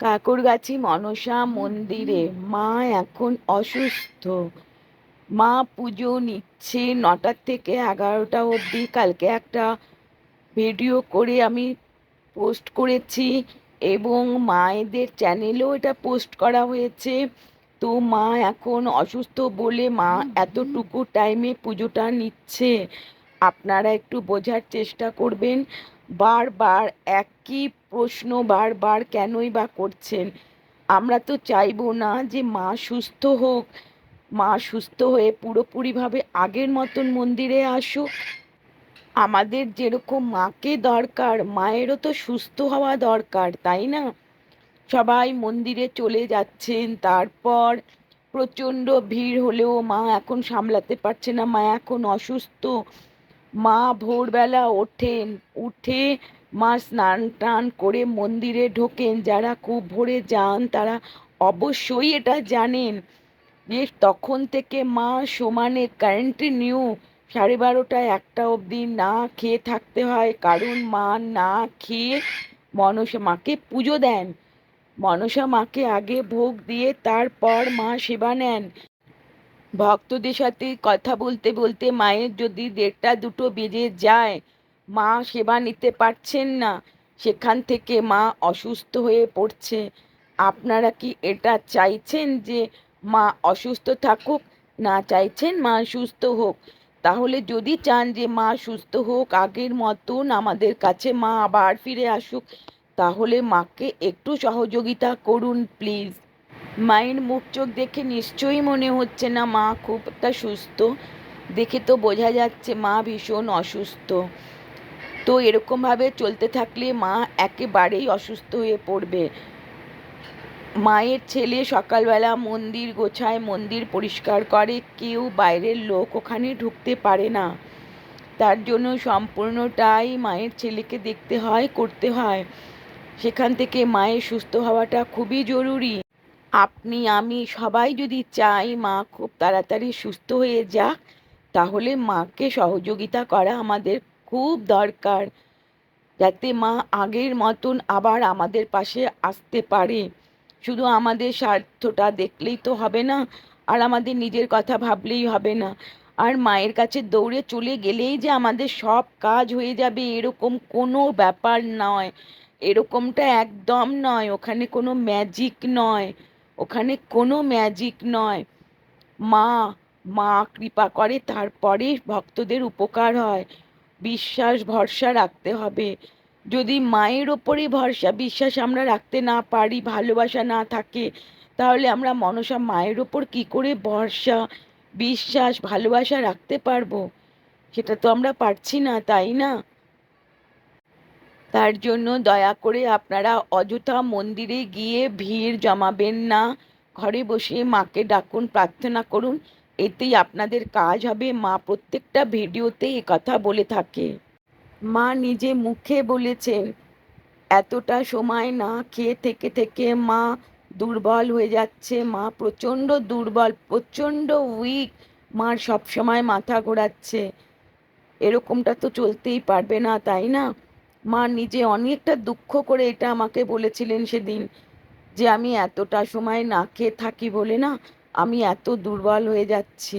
কাকুরগাছি মনসা মন্দিরে মা এখন অসুস্থ। মা পুজো নিচ্ছে নটার থেকে এগারোটা অবধি। কালকে একটা ভিডিও করে আমি পোস্ট করেছি এবং মায়েদের চ্যানেলেও এটা পোস্ট করা হয়েছে। তো মা এখন অসুস্থ বলে মা এতটুকু টাইমে পুজোটা নিচ্ছে। আপনারা একটু বোঝার চেষ্টা করবেন। বারবার একই প্রশ্ন বারবার কেনই বা করছেন? আমরা তো চাইব না যে মা সুস্থ হোক। মা সুস্থ হয়ে পুরোপুরিভাবে আগের মতন মন্দিরে আসুক। আমাদের যেরকম মাকে দরকার, মায়েরও তো সুস্থ হওয়া দরকার, তাই না? সবাই মন্দিরে চলে যাচ্ছেন, তারপর প্রচণ্ড ভিড় হলেও মা এখন সামলাতে পারছে না, মা এখন অসুস্থ। মা ভোরবেলা ওঠেন উঠে মা স্নান টান করে মন্দিরে ঢোকেন। যারা খুব ভোরে যান তারা অবশ্যই এটা জানেন। যে তখন থেকে মা সমানে কন্টিনিউ সাড়ে বারোটা একটা অবধি না খেয়ে থাকতে হয়। কারণ মা না খেয়ে মনসা মাকে পুজো দেন। মনসা মাকে আগে ভোগ দিয়ে তারপর মা সেবা নেন। ভক্তদের সাথে কথা বলতে বলতে মায়ের যদি দেড়টা দুটো বেজে যায়, মা সেবা নিতে পারছেন না, সেখান থেকে মা অসুস্থ হয়ে পড়ছে। আপনারা কি এটা চাইছেন যে মা অসুস্থ থাকুক? না চাইছেন মা সুস্থ হোক। তাহলে যদি চান যে মা সুস্থ হোক, আগের মতন আমাদের কাছে মা আবার ফিরে আসুক, তাহলে মাকে একটু সহযোগিতা করুন, প্লিজ। মায়ের মুখ চোখ দেখে নিশ্চয়ই মনে হচ্ছে না মা খুব একটা সুস্থ। দেখে তো বোঝা যাচ্ছে মা ভীষণ অসুস্থ। তো এরকমভাবে চলতে থাকলে মা একেবারেই অসুস্থ হয়ে পড়বে। মায়ের ছেলে সকালবেলা মন্দির গোছায়, মন্দির পরিষ্কার করে, কেউ বাইরের লোক ওখানে ঢুকতে পারে না। তার জন্য সম্পূর্ণটাই মায়ের ছেলেকে দেখতে হয়, করতে হয়। সেখান থেকে মায়ের সুস্থ হওয়াটা খুবই জরুরি। আপনি, আমি সবাই যদি চাই মা খুব তাড়াতাড়ি সুস্থ হয়ে যাক, তাহলে মাকে সহযোগিতা করা আমাদের খুব দরকার। যাতে মা আগের মতন আবার আমাদের পাশে আসতে পারে। শুধু আমাদের স্বার্থটা দেখলেই তো হবে না, আর আমাদের নিজের কথা ভাবলেই হবে না। আর মায়ের কাছে দৌড়ে চলে গেলেই যে আমাদের সব কাজ হয়ে যাবে, এরকম কোনো ব্যাপার নয়। এরকমটা একদম নয়, ওখানে কোনো ম্যাজিক নয়। ওখানে কোনো ম্যাজিক নয়। মা মা কৃপা করে তারপরে ভক্তদের উপকার হয়। বিশ্বাস, ভরসা রাখতে হবে। যদি মায়ের ওপরে ভরসা, বিশ্বাস আমরা রাখতে না পারি, ভালোবাসা না থাকে, তাহলে আমরা মনসা মায়ের ওপর কি করে ভরসা, বিশ্বাস, ভালোবাসা রাখতে পারব? সেটা তো আমরা পারছি না, তাই না? তার জন্য দয়া করে আপনারা অযথা মন্দিরে গিয়ে ভিড় জমাবেন না। ঘরে বসে মাকে ডাকুন, প্রার্থনা করুন, এতেই আপনাদের কাজ হবে। মা প্রত্যেকটা ভিডিওতে এ কথা বলে থাকে। মা নিজে মুখে বলেছেন, এতটা সময় না খেয়ে থেকে থেকে মা দুর্বল হয়ে যাচ্ছে। মা প্রচণ্ড দুর্বল, প্রচণ্ড উইক মার সবসময় মাথা ঘোরাচ্ছে। এরকমটা তো চলতেই পারবে না, তাই না? মা নিজে অনেকটা দুঃখ করে এটা আমাকে বলেছিলেন সেদিন যে আমি এতটা সময় না খেয়ে থাকি বলে না, আমি এত দুর্বল হয়ে যাচ্ছি।